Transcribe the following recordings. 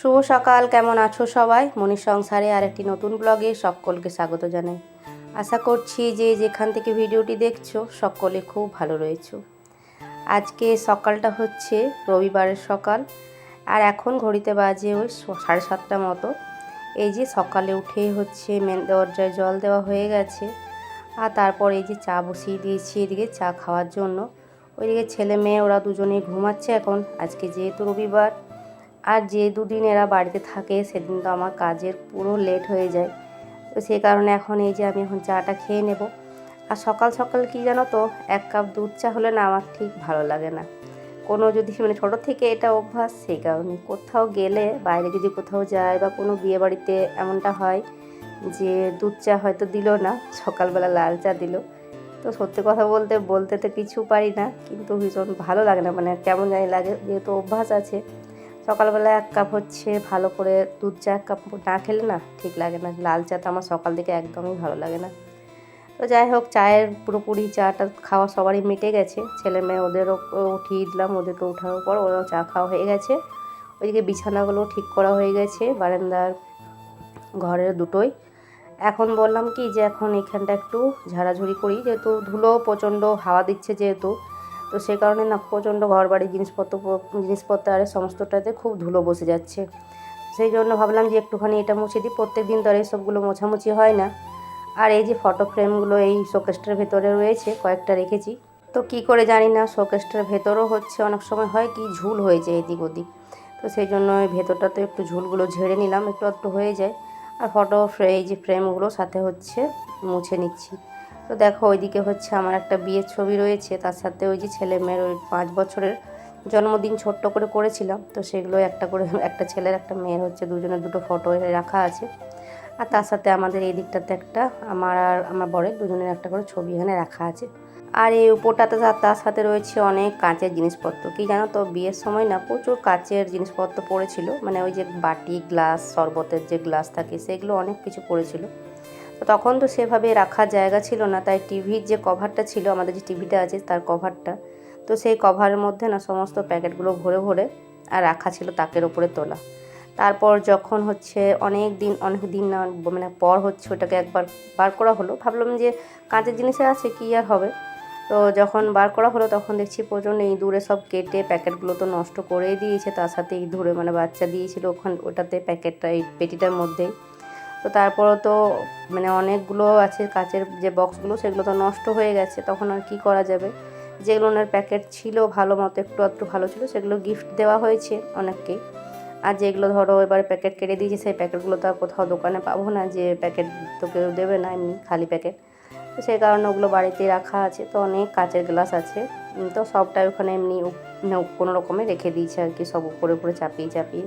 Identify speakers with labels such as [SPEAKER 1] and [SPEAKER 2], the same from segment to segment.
[SPEAKER 1] শুভ সকাল, কেমন আছো সবাই? মনির সংসারে আর একটি নতুন ব্লগে সকলকে স্বাগত জানাই। আশা করছি যে যেখান থেকে ভিডিওটি দেখছ, সকলে খুব ভালো রয়েছো। আজকে সকালটা হচ্ছে রবিবারের সকাল, আর এখন ঘড়িতে বাজে ওই সাড়ে সাতটা মতো। এই যে সকালে উঠে হচ্ছে মেন দরজায় জল দেওয়া হয়ে গেছে, আর তারপর এই যে চা বসিয়ে দিয়েছি এদিকে চা খাওয়ার জন্য। ওইদিকে ছেলে মেয়ে ওরা দুজনেই ঘুমাচ্ছে এখন, আজকে যেহেতু রবিবার আর যে দুদিন এরা বাড়িতে থাকে, সেদিন তো আমার কাজের পুরো লেট হয়ে যায়। তো সেই কারণে এখন এই যে আমি এখন চাটা খেয়ে নেব। আর সকাল সকাল কি জানো তো, এক কাপ দুধ চা হলে না আমার ঠিক ভালো লাগে না। কোনো যদি মানে ছোটো থেকে এটা অভ্যাস, সেই কারণে কোথাও গেলে, বাইরে যদি কোথাও যায় বা কোনো বিয়ে বাড়িতে এমনটা হয় যে দুধ চা হয়তো দিল না, সকালবেলা লাল চা দিল। তো সত্যি কথা বলতে বলতে তো কিছু পারি না, কিন্তু ভীষণ ভালো লাগে না মানে কেমন জানি লাগে, যেহেতু অভ্যাস আছে। সকালবেলা এক কাপ হচ্ছে ভালো করে দুধ চা, এক কাপ না খেলে না ঠিক লাগে না। লাল চা তো আমার সকাল থেকে একদমই ভালো লাগে না। তো যাই হোক, চায়ের পুরোপুরি চাটা খাওয়া সবারই মিটে গেছে। ছেলে মেয়ে ওদেরও উঠিয়ে দিলাম, ওদেরকে উঠানোর পর ওরাও চা খাওয়া হয়ে গেছে। ওইদিকে বিছানাগুলো ঠিক করা হয়ে গেছে, বারান্দার ঘরের দুটোই। এখন বললাম কি যে এখন এখানটা একটু ঝাড়াঝুড়ি করি, যেহেতু ধুলো প্রচণ্ড হাওয়া দিচ্ছে যেহেতু। তো সেই কারণে না প্রচণ্ড ঘর বাড়ির জিনিসপত্র জিনিসপত্র আর সমস্তটাতে খুব ধুলো বসে যাচ্ছে। সেই জন্য ভাবলাম যে একটুখানি এটা মুছে দিই। প্রত্যেক দিন তো আর এইসবগুলো মোছামুছি হয় না। আর এই যে ফটো ফ্রেমগুলো এই শোকেসটার ভেতরে রয়েছে, কয়েকটা রেখেছি। তো কি করে জানি না শোকেসটার ভেতরও হচ্ছে, অনেক সময় হয় কি ঝুল হয়ে যায় এদিক ওদিক। তো সেই জন্য ওই ভেতরটাতে একটু ঝুলগুলো ঝেড়ে নিলাম, একটু একটু হয়ে যায়। আর ফটো ফ্রে এই যে ফ্রেমগুলো সাথে হচ্ছে মুছে নিচ্ছি। তো দেখো ওইদিকে হচ্ছে আমার একটা বিয়ের ছবি রয়েছে, তার সাথে ওই যে ছেলে মেয়ের ওই পাঁচ বছরের জন্মদিন ছোট্ট করে করেছিলাম, তো সেগুলো একটা করে একটা ছেলের, একটা মেয়ের হচ্ছে দুজনের দুটো ফটো রাখা আছে। আর তার সাথে আমাদের এই দিকটাতে একটা আমার আর আমার বরের দুজনের একটা করে ছবি এখানে রাখা আছে। আর এই উপরটাতে তার- সাথে রয়েছে অনেক কাঁচের জিনিসপত্র। কি জানো তো, বিয়ের সময় না প্রচুর কাঁচের জিনিসপত্র পড়েছিল মানে ওই যে বাটি, গ্লাস, শরবতের যে গ্লাস থাকে, সেগুলো অনেক কিছু পড়েছিল। তখন তো সেভাবে রাখার জায়গা ছিল না, তাই টিভির যে কভারটা ছিল, আমাদের যে টিভিটা আছে তার কভারটা তো সেই কভারের মধ্যে না সমস্ত প্যাকেটগুলো ভরে ভরে আর রাখা ছিল তাকের ওপরে তোলা। তারপর যখন হচ্ছে অনেক দিন অনেক দিন না মানে পর হচ্ছে ওটাকে একবার বার করা হলো, ভাবলাম যে কাঁচের জিনিসে আছে, কি আর হবে? তো যখন বার করা হলো তখন দেখছি প্রচণ্ড ইঁদুরে সব কেটে প্যাকেটগুলো তো নষ্ট করেই দিয়েছে, তার সাথে ইঁদুরে মানে বাচ্চা দিয়েছিল ওখান, ওটাতে প্যাকেটটা এই পেটিটার মধ্যেই। তো তারপরও তো মানে অনেকগুলো আছে কাচের যে বক্সগুলো, সেগুলো তো নষ্ট হয়ে গেছে, তখন আর কি করা যাবে? যেগুলো ওনার প্যাকেট ছিল ভালো মতো, একটু একটু ভালো ছিল, সেগুলো গিফট দেওয়া হয়েছে অনেককেই। আর যেগুলো ধরো এবার প্যাকেট কেটে দিয়েছে, সেই প্যাকেটগুলো তো আর কোথাও দোকানে পাবো না, যে প্যাকেট তো কেউ দেবে না এমনি খালি প্যাকেট তো সেই কারণে ওগুলো বাড়িতেই রাখা আছে, তো অনেক কাচের গ্লাস আছে। তো সবটাই ওখানে এমনি মানে কোনো রকমে রেখে দিয়েছে আর কি, সব উপরে উপরে চাপিয়ে চাপিয়ে।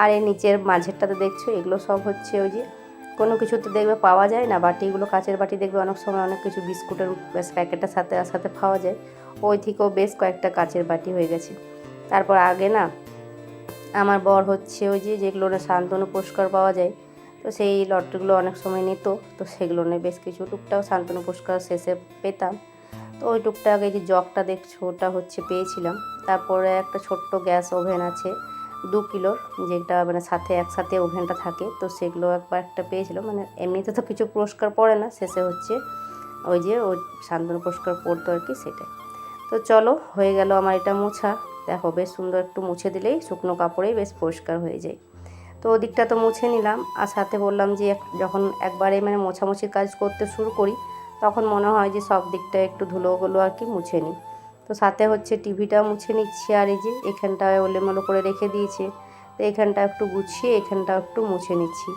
[SPEAKER 1] আর এই নিচের মাঝেরটাতে দেখছ, এগুলো সব হচ্ছে ওই যে কোনো কিছুতে দেখবে পাওয়া যায় না, বাটিগুলো কাঁচের বাটি দেখবে অনেক সময় অনেক কিছু বিস্কুটের প্যাকেটের সাথে সাথে পাওয়া যায়। ওই থেকেও বেশ কয়েকটা কাঁচের বাটি হয়ে গেছে। তারপর আগে না আমার বর হচ্ছে ওই যে, যেগুলো না শান্তনু পুরস্কার পাওয়া যায়, তো সেই লটগুলো অনেক সময় নিত, তো সেগুলো নিয়ে বেশ কিছু টুকটাক শান্তনু পুরস্কার শেষে পেতাম। তো ওই টুকটাক এই যে জগটা দেখছ, ওটা হচ্ছে পেয়েছিলাম। তারপরে একটা ছোট্ট গ্যাস ওভেন আছে দু কিলোর যেটা মানে সাথে একসাথে ওভেনটা থাকে। তো সেগুলো একবার একটা পেয়েছিল। মানে এমনিতে তো কিছু পুরস্কার পড়ে না। শেষে হচ্ছে ওই যে ওই শান্তনু পুরস্কার পড়তো আর কি সেটাই। তো চলো, হয়ে গেল আমার এটা মোছা। দেখো বেশ সুন্দর একটু মুছে দিলেই শুকনো কাপড়েই বেশ পরিষ্কার হয়ে যায়। তো ওদিকটা তো মুছে নিলাম। আর সাথে বললাম যে যখন একবারে মানে মোছামুছির কাজ করতে শুরু করি, তখন মনে হয় যে সব দিকটা একটু ধুলোগুলো আর কি মুছে নিই। তো সাথে হচ্ছে টিভিটা মুছে নিচ্ছি আর এই যে এখানটায় ওলেমলো করে রেখে দিয়েছে। তো এখানটা একটু গুছিয়ে এখানটা একটু মুছে নিচ্ছি।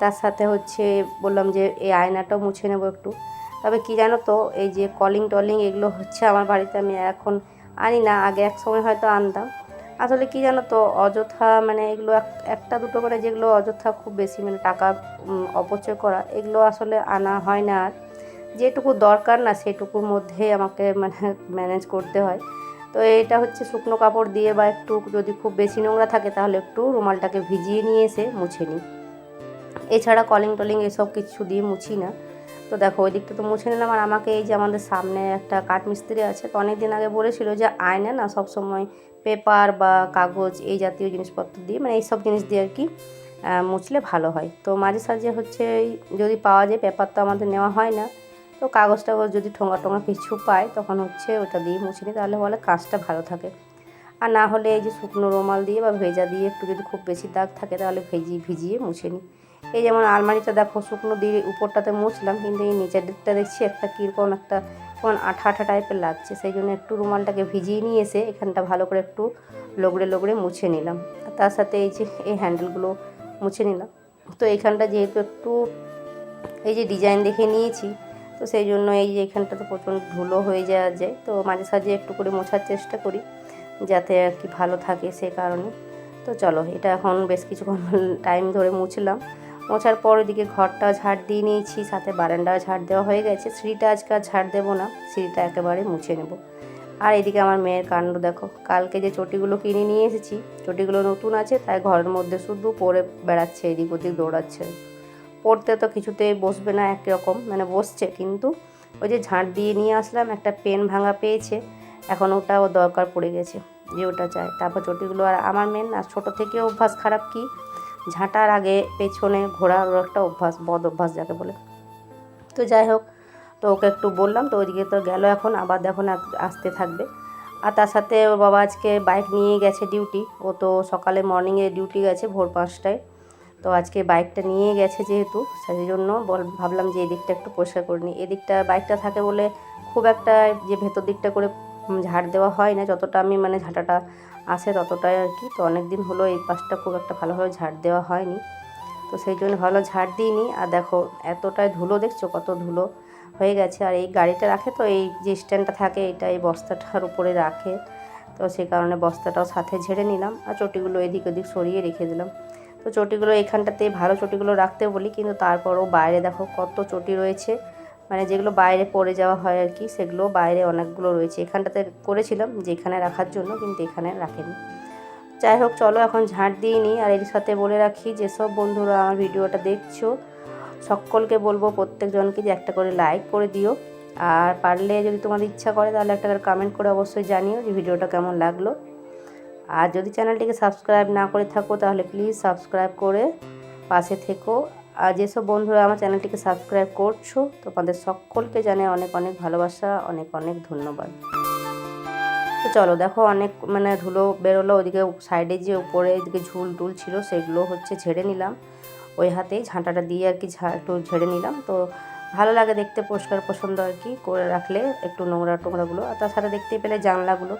[SPEAKER 1] তার সাথে হচ্ছে বললাম যে এই আয়নাটাও মুছে নেব একটু। তবে কি জানো তো, এই যে কলিং টলিং এগুলো হচ্ছে আমার বাড়িতে আমি এখন আনি না, আগে এক সময় হয়তো আনতাম। আসলে কি জানো তো, অযথা মানে এগুলো এক- একটা দুটো করে যেগুলো অযথা খুব বেশি মানে টাকা অপচয় করা, এগুলো আসলে আনা হয় না আর। যেটুকু দরকার না সেটুকুর মধ্যে আমাকে মানে ম্যানেজ করতে হয়। তো এটা হচ্ছে শুকনো কাপড় দিয়ে বা একটু যদি খুব বেশি নোংরা থাকে তাহলে একটু রুমালটাকে ভিজিয়ে নিয়ে এসে মুছে নিই। এছাড়া কলিং টলিং এসব কিছু দিয়ে মুছি না। তো দেখো ওই দিকটা তো মুছে নিলাম আর আমাকে এই যে আমাদের সামনে একটা কাঠমিস্ত্রি আছে তো অনেক দিন আগে বলেছিল যে আয়না না সব সময় পেপার বা কাগজ এই জাতীয় জিনিসপত্র দিয়ে মানে এইসব জিনিস দিয়ে আর কি মুছলে ভালো হয়। তো মাঝে সাঝে হচ্ছে যদি পাওয়া যায় পেপার তো আমাদের নেওয়া হয় না। তো কাগজ টাগজ যদি ঠোঙা টোঙা কিছু পায়, তখন হচ্ছে ওটা দিয়ে মুছে নিই তাহলে বলে কাজটা ভালো থাকে। আর না হলে এই যে শুকনো রুমাল দিয়ে বা ভেজা দিয়ে একটু যদি খুব বেশি দাগ থাকে, তাহলে ভেজিয়ে ভিজিয়ে মুছে নিই এই যেমন আলমারিটা দেখো, শুকনো দিয়ে উপরটাতে মুছলাম, কিন্তু এই নিচের দিকটা দেখছি একটা কীরকম একটা কোন আঠা আঠা টাইপের লাগছে। সেই জন্য একটু রুমালটাকে ভিজিয়ে নিয়ে এসে এখানটা ভালো করে একটু লগড়ে লগড়ে মুছে নিলাম। তার সাথে এই যে এই হ্যান্ডেলগুলো মুছে নিলাম। তো এইখানটা যেহেতু একটু এই যে ডিজাইন দেখে নিয়েছি তো সেই জন্য এই যে এখানটাতে প্রচণ্ড ধুলো হয়ে যাওয়া যায়। তো মাঝে সাঝে একটু করে মোছার চেষ্টা করি, যাতে আর কি ভালো থাকে সে কারণে। তো চলো, এটা এখন বেশ কিছুক্ষণ টাইম ধরে মুছলাম। মোছার পর ওদিকে ঘরটা ঝাড় দিয়ে নিয়েছি, সাথে বারান্ডাও ঝাড় দেওয়া হয়ে গেছে। সিঁড়িটা আজকে আর ঝাড় দেবো না, সিঁড়িটা একেবারে মুছে নেব। আর এদিকে আমার মেয়ের কাণ্ড দেখো, কালকে যে চটিগুলো কিনে নিয়ে এসেছি, চটিগুলো নতুন আছে, তাই ঘরের মধ্যে শুধু পরে বেড়াচ্ছে, এদিক ওদিক দৌড়াচ্ছে। পড়তে তো কিছুতেই বসবে না একই রকম মানে বসছে। কিন্তু ওই যে ঝাঁট দিয়ে নিয়ে আসলাম, একটা পেন ভাঙা পেয়েছে, এখন ওটা ও দরকার পড়ে গেছে, যে ওটা চায় তারপর চটিগুলো, আর আমার মেন না, ছোটো থেকে অভ্যাস খারাপ কি? ঝাঁটার আগে পেছনে ঘোরার একটা অভ্যাস, বদ অভ্যাস যাকে বলে। তো যাই হোক, তো ওকে একটু বললাম, তো ওইদিকে তো গেল এখন, আবার দেখো না আসতে থাকবে। আর তার সাথে ওর বাবা আজকে বাইক নিয়ে গেছে ডিউটি ও তো সকালে মর্নিংয়ে ডিউটি গেছে ভোর পাঁচটায়। তো আজকে বাইকটা নিয়ে গেছে যেহেতু সেই জন্য বল, ভাবলাম যে এই দিকটা একটু পরিষ্কার করে নিই। এদিকটা বাইকটা থাকে বলে খুব একটা যে ভেতর দিকটা করে ঝাড় দেওয়া হয় না। যতটা আমি মানে ঝাঁটাটা আসে ততটাই আর কি। তো অনেক দিন হলো এই পাশটা খুব একটা ভালোভাবে ঝাড় দেওয়া হয়নি। তো সেই জন্য ভালো ঝাড় দিইনি। আর দেখো, এতটাই ধুলো দেখছ, কত ধুলো হয়ে গেছে। আর এই গাড়িটা রাখে তো, এই যে স্ট্যান্ডটা থাকে, এটা এই বস্তাটার উপরে রাখে। তো সেই কারণে বস্তাটাও সাথে ঝেড়ে নিলাম। আর চটিগুলো এদিক ওদিক সরিয়ে রেখে দিলাম। তো চটিগুলো এখানটাতে ভালো চটিগুলো রাখতে বলি, কিন্তু তারপরও বাইরে দেখো কত চটি রয়েছে। মানে যেগুলো বাইরে পড়ে যাওয়া হয় আর কি, সেগুলো বাইরে অনেকগুলো রয়েছে। এখানটাতে করেছিলাম যে এখানে রাখার জন্য, কিন্তু এখানে রাখেনি। যাই হোক, চলো এখন ঝাঁট দিয়ে নিই। আর এর সাথে বলে রাখি, যেসব বন্ধুরা আমার ভিডিওটা দেখছ, সকলকে বলব প্রত্যেকজনকে যে একটা করে লাইক করে দিও। আর পারলে যদি তোমাদের ইচ্ছা করে, তাহলে একটা করে কমেন্ট করে অবশ্যই জানিও যে ভিডিওটা কেমন লাগল। আর যদি চ্যানেলটিকে সাবস্ক্রাইব না করে থাকো, তাহলে প্লিজ সাবস্ক্রাইব করে পাশে থেকো। আর যেসব বন্ধুরা আমার চ্যানেলটিকে সাবস্ক্রাইব করছ, তোমাদের সকলকে জানে অনেক অনেক ভালোবাসা, অনেক অনেক ধন্যবাদ। তো চলো, দেখো অনেক মানে ধুলো বেরোলো ওইদিকে সাইডে যে উপরে এদিকে ঝুল টুল ছিল, সেগুলো হচ্ছে ঝেড়ে নিলাম। ওই হাতেই ঝাঁটাটা দিয়ে আর কি ঝা একটু ঝেড়ে নিলাম। তো ভালো লাগে দেখতে, পরিষ্কার পছন্দ আর কি, করে রাখলে একটু নোংরা টোংরাগুলো। আর তাছাড়া দেখতে পেলে জানলাগুলো।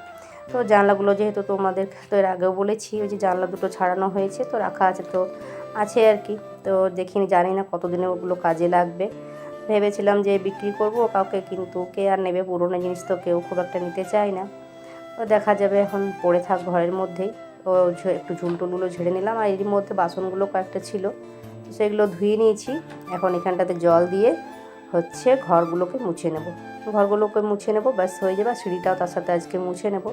[SPEAKER 1] তো জানলাগুলো যেহেতু তোমাদের, তো এর আগেও বলেছি, ওই যে জানলা দুটো ছাড়ানো হয়েছে, তো রাখা আছে, তো আছে আর কি। তো দেখিনি, জানি না কতদিনে ওগুলো কাজে লাগবে। ভেবেছিলাম যে বিক্রি করব, কাউকে কিন্তু কে আর নেবে, পুরোনো জিনিস তো কেউ খুব একটা নিতে চায় না। তো দেখা যাবে এখন পড়ে থাক ঘরের মধ্যেই। ঝ- একটু ঝুলটুলগুলো ঝেড়ে নিলাম, আর এর মধ্যে বাসনগুলো কয়েকটা ছিল সেগুলো ধুয়ে নিয়েছি। এখন এখানটাতে জল দিয়ে হচ্ছে ঘরগুলোকে মুছে নেব। ঘরগুলোকে মুছে নেব, ব্যাস হয়ে যাবে সিঁড়িটাও তার সাথে আজকে মুছে নেব।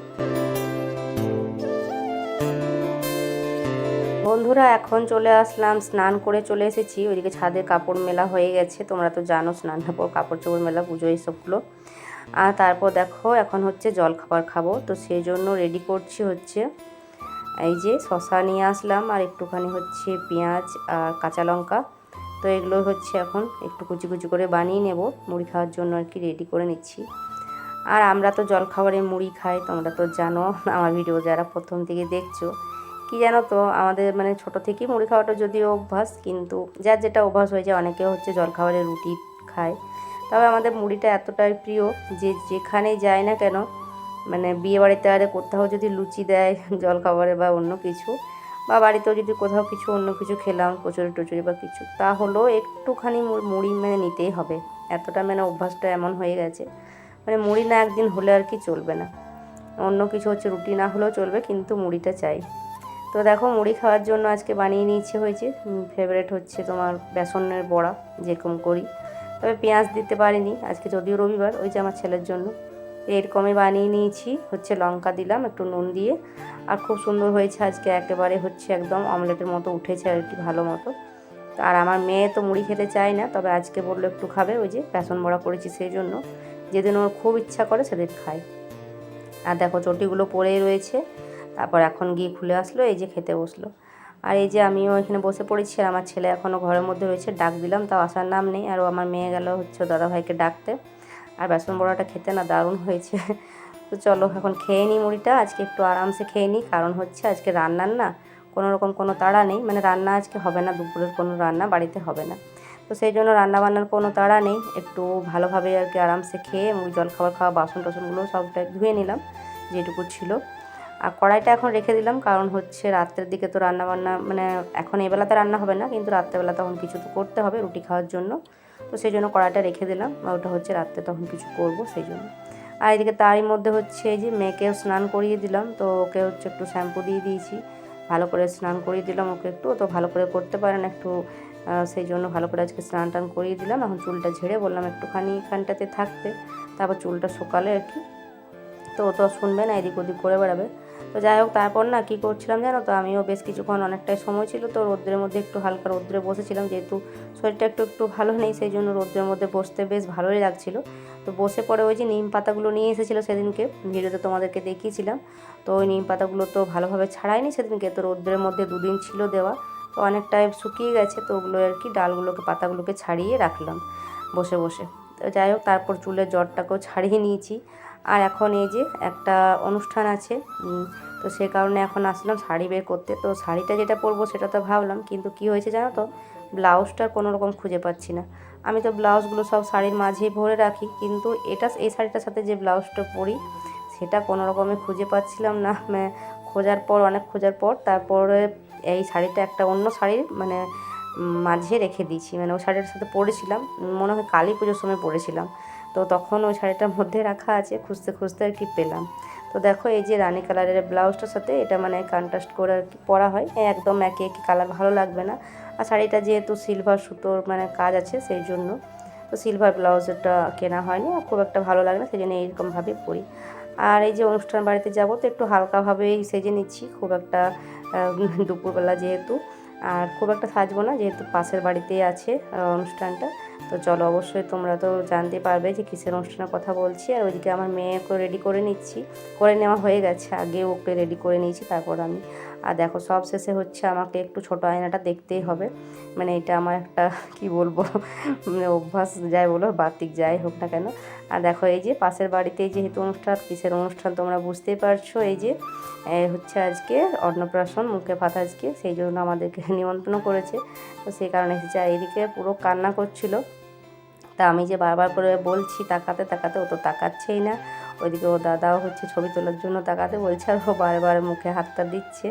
[SPEAKER 1] বন্ধুরা, এখন চলে আসলাম, স্নান করে চলে এসেছি। ওইদিকে ছাদে কাপড় মেলা হয়ে গেছে, তোমরা তো জানো স্নান পর কাপড় চোপড় মেলা, পুজো এইসবগুলো। আর তারপর দেখো, এখন হচ্ছে জল খাবার খাব, তো সেই জন্য রেডি করছি হচ্ছে, এই যে শশা নিয়ে আসলাম, আর একটুখানি হচ্ছে পেঁয়াজ আর কাঁচা লঙ্কা। তো এগুলো হচ্ছে এখন একটু কুচি কুচি করে বানিয়ে নেব। মুড়ি খাওয়ার জন্য আর কি রেডি করে নিচ্ছি। আর আমরা তো জল খাবারে মুড়ি খাই, তোমরা তো জানো আমার ভিডিও যারা প্রথম থেকে দেখছ। কি জানো তো, আমাদের মানে ছোট থেকেই মুড়ি খাওয়াটা যদিও অভ্যাস, কিন্তু যার যেটা অভ্যাস হয়ে যায়, অনেকে হচ্ছে জল খাবারে রুটি খায়। তবে আমাদের মুড়িটা এতটাই প্রিয় যে যেখানে যায় না কেন মানে বিয়ে বাড়িতে আরে কোথাও যদি লুচি দেয় জল খাবারে বা অন্য কিছু বা বাড়িতেও যদি কোথাও কিছু অন্য কিছু খেলাম, কচুরি টচুরি বা কিছু, তাহলেও একটুখানি মুড়ি মানে নিতেই হবে। এতটা মানে অভ্যাসটা এমন হয়ে গেছে মানে মুড়ি না একদিন হলে আর কি চলবে না। অন্য কিছু হচ্ছে রুটি না হলেও চলবে, কিন্তু মুড়িটা চাই। তো দেখো, মুড়ি খাওয়ার জন্য আজকে বানিয়ে নিয়েছে হয়েছে ফেভারেট হচ্ছে তোমার বেসনের বড়া, যেরকম করি। তবে পেঁয়াজ দিতে পারিনি, আজকে যদিও রবিবার, ওই যে আমার ছেলের জন্য। এরকমই বানিয়ে নিয়েছি। হচ্ছে লঙ্কা দিলাম, একটু নুন দিয়ে। আর খুব সুন্দর হয়েছে আজকে, একেবারে হচ্ছে একদম অমলেটের মতো উঠেছে আর কি, ভালো মতো। আর আমার মেয়ে তো মুড়ি খেতে চায় না, তবে আজকে বলল একটু খাবে, ওই যে বেসন বড়া করেছি সেই জন্য। যেদিন ওর খুব ইচ্ছা করে সেদিন খায় আর দেখো চটিগুলো পড়েই রয়েছে, তারপর এখন গিয়ে খুলে আসলো, এই যে খেতে বসল। আর এই যে আমিও এখানে বসে পড়েছি, আর আমার ছেলে এখনও ঘরের মধ্যে রয়েছে, ডাক দিলাম, তাও আসার নাম নেই। আর আমার মেয়ে গেল হচ্ছে দাদাভাইকে ডাকতে। আর বেসন বড়াটা খেতে না দারুণ হয়েছে। তো চলো এখন খেয়ে নিই মুড়িটা, আজকে একটু আরামসে খেয়ে নিই, কারণ হচ্ছে আজকে রান্নার না কোনো রকম কোনো তাড়া নেই মানে রান্না আজকে হবে না, দুপুরের কোনো রান্না বাড়িতে হবে না। তো সেই জন্য রান্না বান্নার কোনো তাড়া নেই, একটু ভালোভাবে আর কি আরামসে খেয়ে মুড়ি, জল খাবার খাওয়া, বাসন টাসনগুলো সবটা ধুয়ে নিলাম, যেটুকু ছিল। আর কড়াইটা এখন রেখে দিলাম, কারণ হচ্ছে রাত্রের দিকে তো রান্নাবান্না মানে এখন এই বেলাতে রান্না হবে না, কিন্তু রাত্রেবেলা তখন কিছু তো করতে হবে রুটি খাওয়ার জন্য। তো সেই জন্য কড়াইটা রেখে দিলাম। ওটা হচ্ছে রাত্রে তখন কিছু করব সেই জন্য। আর এদিকে তারই মধ্যে হচ্ছে যে মেয়েকেও স্নান করিয়ে দিলাম, তো ওকে হচ্ছে একটু শ্যাম্পু দিয়ে দিয়েছি। ভালো করে স্নান করিয়ে দিলাম ওকে একটু, তো ভালো করে করতে পারেন একটু সেই জন্য ভালো করে আজকে স্নান টান করিয়ে দিলাম। এখন চুলটা ঝেড়ে বললাম একটুখানি এখানটাতে থাকতে, তারপর চুলটা শুকালে আর কি। তো তো শুনবে না, এদিক ওদিক করে বেড়াবে। তো যাই হোক, তারপর না কী করছিলাম জানো তো? আমিও বেশ কিছুক্ষণ অনেকটাই সময় ছিল, তো রোদ্রের মধ্যে একটু হালকা রোদ্রে বসেছিলাম, যেহেতু শরীরটা একটু একটু ভালো নেই, সেই জন্য রোদ্রের মধ্যে বসতে বেশ ভালোই লাগছিল। তো বসে পরে ওই যে নিম পাতাগুলো নিয়ে এসেছিল সেদিনকে, ভিডিওতে তোমাদেরকে দেখিয়েছিলাম। তো ওই নিম পাতাগুলো তো ভালোভাবে ছাড়াইনি সেদিনকে, তো রোদ্রের মধ্যে দুদিন ছিল দেওয়া। তো অনেকটাই শুকিয়ে গেছে, তো ওগুলো আর কি ডালগুলোকে, পাতাগুলোকে ছাড়িয়ে রাখলাম বসে বসে। তো যাই হোক, তারপর চুলের জ্বরটাকেও ছাড়িয়ে নিয়েছি। আর এখন এই যে একটা অনুষ্ঠান আছে তো সে কারণে এখন আসলাম শাড়ি বের করতে। তো শাড়িটা যেটা পরবো সেটা তো ভাবলাম, কিন্তু কি হয়েছে জানো তো? ব্লাউজটা কোনো রকম খুঁজে পাচ্ছি না। আমি তো ব্লাউজগুলো সব শাড়ির মাঝেই ভরে রাখি, কিন্তু এটা এই শাড়িটার সাথে যে ব্লাউজটা পরি, সেটা কোনো রকমে খুঁজে পাচ্ছিলাম না। খোঁজার পর, অনেক খোঁজার পর, তারপরে এই শাড়িটা একটা অন্য শাড়ির মানে মাঝে রেখে দিয়েছি। মানে ওই শাড়িটার সাথে পরেছিলাম, মনে হয় কালী পুজোর সময় পরেছিলাম। তো তখন ওই শাড়িটার মধ্যে রাখা আছে, খুঁজতে খুঁজতে আর কি পেলাম। তো দেখো এই যে রানি কালারের ব্লাউজটার সাথে এটা মানে কন্ট্রাস্ট করে আর কি পরা হয়, একদম একে একে কালার ভালো লাগবে না। আর শাড়িটা যেহেতু সিলভার সুতোর মানে কাজ আছে সেই জন্য, তো সিলভার ব্লাউজটা কেনা হয়নি আর খুব একটা ভালো লাগে না, সেই জন্য এইরকমভাবে পরি। আর এই যে অনুষ্ঠান বাড়িতে যাব তো একটু হালকাভাবেই সেজে নিচ্ছি, খুব একটা দুপুরবেলা যেহেতু। আর খুব একটা সাজবো না, যেহেতু পাশের বাড়িতেই আছে অনুষ্ঠানটা। তো চলো অবশ্যই তোমরা তো জানতে পারবে যে কিসের অনুষ্ঠানের কথা বলছি। আর ওইদিকে আমার মেয়েকে রেডি করে নিচ্ছি। করে নেওয়া হয়ে গেছে। আগে ওকে রেডি করে নিয়েছি, তারপর আমি আর দেখো সব শেষে হচ্ছে আমাকে একটু ছোট আয়নাটা দেখতেই হবে। মানে এটা আমার একটা, কি বলব মানে অভ্যাস যাই বলো বাতিক যাই হোক না কেন। আর দেখো এই যে পাশের বাড়িতে যেহেতু অনুষ্ঠান, কিসের অনুষ্ঠান তোমরা বুঝতেই পারছ, এই যে হচ্ছে আজকে অন্নপ্রাশন, মুখে ভাত আজকে, সেই জন্য আমাদেরকে নিমন্ত্রণ করেছে। তো সেই কারণে এসেছে। আর এদিকে পুরো কান্না করছিল। তা আমি যে বারবার করে বলছি, তাকাতে তাকাতে ও তো তাকাচ্ছেই না। ওইদিকে ও দাদাও হচ্ছে ছবি তোলার জন্য তাকাতে বলছে, আর ও বারবার মুখে হাতটা দিচ্ছে।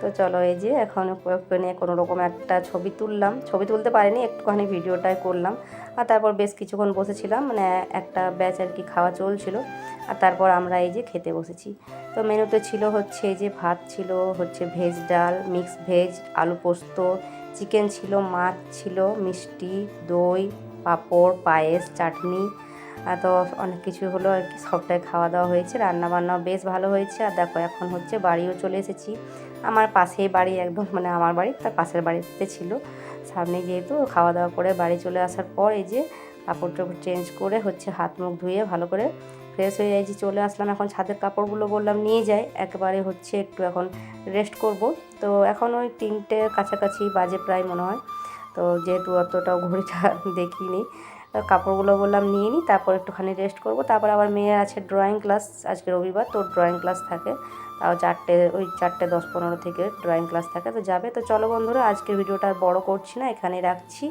[SPEAKER 1] তো চলো এই যে এখন ওকে নিয়ে কোনো রকম একটা ছবি তুললাম। ছবি তুলতে পারিনি, একটুখানি ভিডিওটাই করলাম। আর তারপর বেশ কিছুক্ষণ বসেছিলাম মানে একটা ব্যাচ আর কি খাওয়া চলছিল। আর তারপর আমরা এই যে খেতে বসেছি। তো মেনুতে ছিল হচ্ছে এই যে ভাত ছিল, হচ্ছে ভেজ ডাল মিক্স ভেজ, আলু পোস্ত, চিকেন ছিল, মাছ ছিল, মিষ্টি, দই, পাঁপড়, পায়েস, চাটনি তো অনেক কিছু হলো আর কি, সবটাই খাওয়া দাওয়া হয়েছে রান্না বান্নাও বেশ ভালো হয়েছে। আর দেখো এখন হচ্ছে বাড়িও চলে এসেছি। আমার পাশেই বাড়ি একদম মানে আমার বাড়ি, তার পাশের বাড়িতে ছিল। সামনে যেহেতু খাওয়া দাওয়া করে বাড়ি চলে আসার পর এই যে কাপড় টাপড় চেঞ্জ করে হচ্ছে হাত মুখ ধুয়ে ভালো করে ফ্রেশ হয়ে যাই চলে আসলাম। এখন ছাদের কাপড়গুলো বললাম নিয়ে যাই, একেবারে হচ্ছে একটু এখন রেস্ট করব। তো এখন ওই তিনটে কাছাকাছি বাজে প্রায় মনে হয়। তো যেহেতু অতটাও ঘড়িটা দেখিনি কাপড়গুলো বললাম, নিয়ে নিই তারপর একটুখানি রেস্ট করব। তারপর আবার মেয়ের আছে ড্রয়িং ক্লাস আজকে রবিবার তো ড্রয়িং ক্লাস থাকে। তাও চারটে, ওই চারটে দশ পনেরো থেকে ড্রয়িং ক্লাস থাকে, তো যাবে। তো চলো বন্ধুরা আজকে ভিডিওটা বড় করছি না এখানে রাখছি।